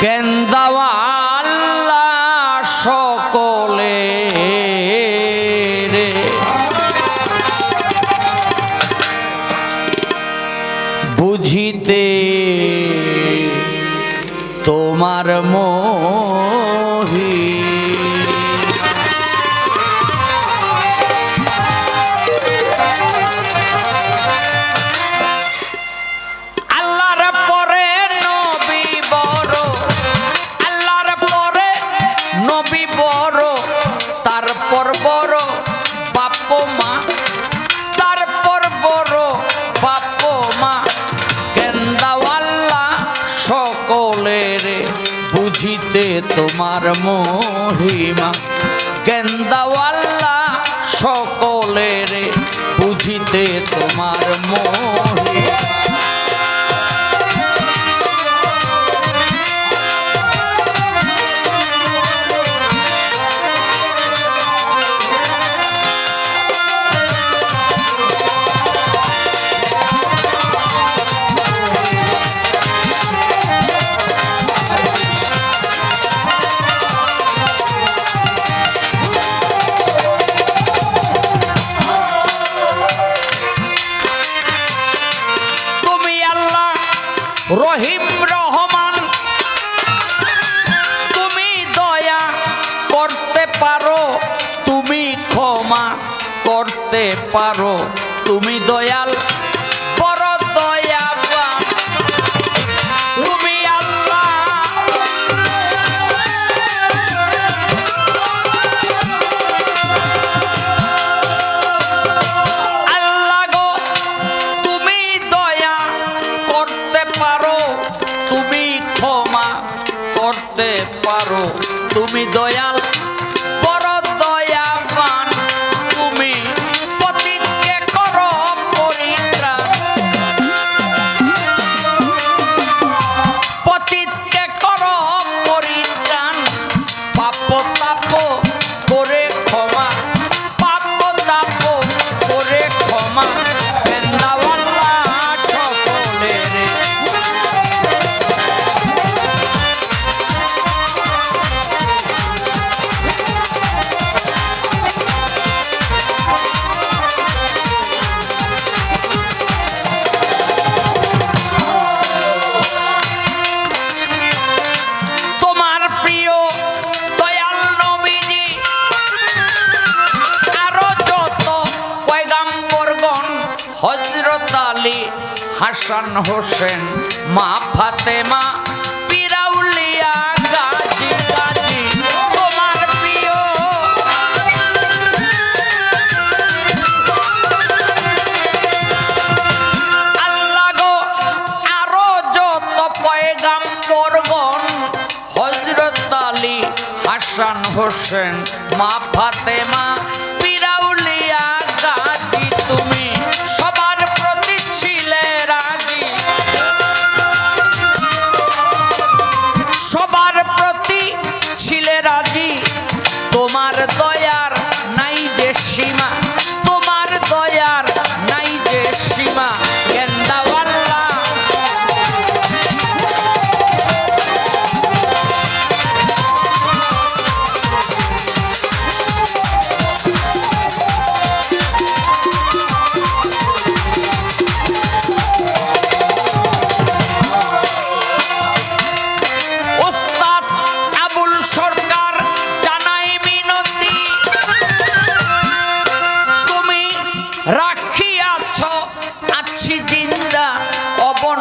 কেন্দাওয়া তোমার মহিমা। গেন্দাওয়াল্লা সকলের বুঝিতে তোমার মহিমা। করতে পারো। তুমি দয়াল 5만원 হাসান হোসেন মা ফাতেমা পিরাউলিয়া প্রিয়। হজরত আলী হাসান হোসেন মা ফাতেমা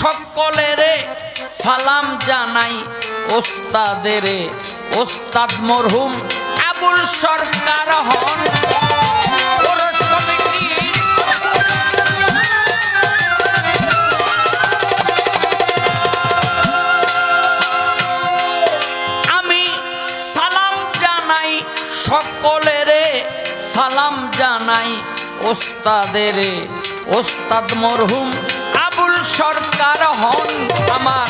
সকলেরে সালাম জানাই ওস্তাদেরে। ওস্তাদ মরহুম আবুল সরকার হন। আমি সালাম জানাই সকলেরে, সালাম জানাই ওস্তাদেরে। ওস্তাদ মরহুম সরকার হন আমার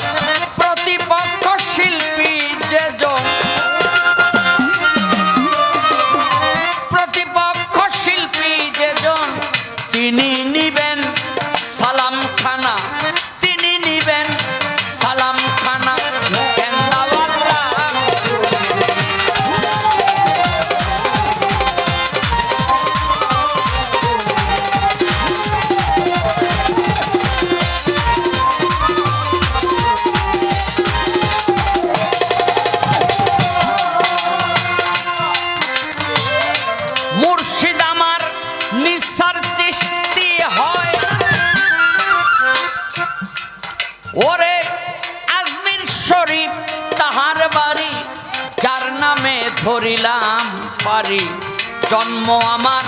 জন্ম আমার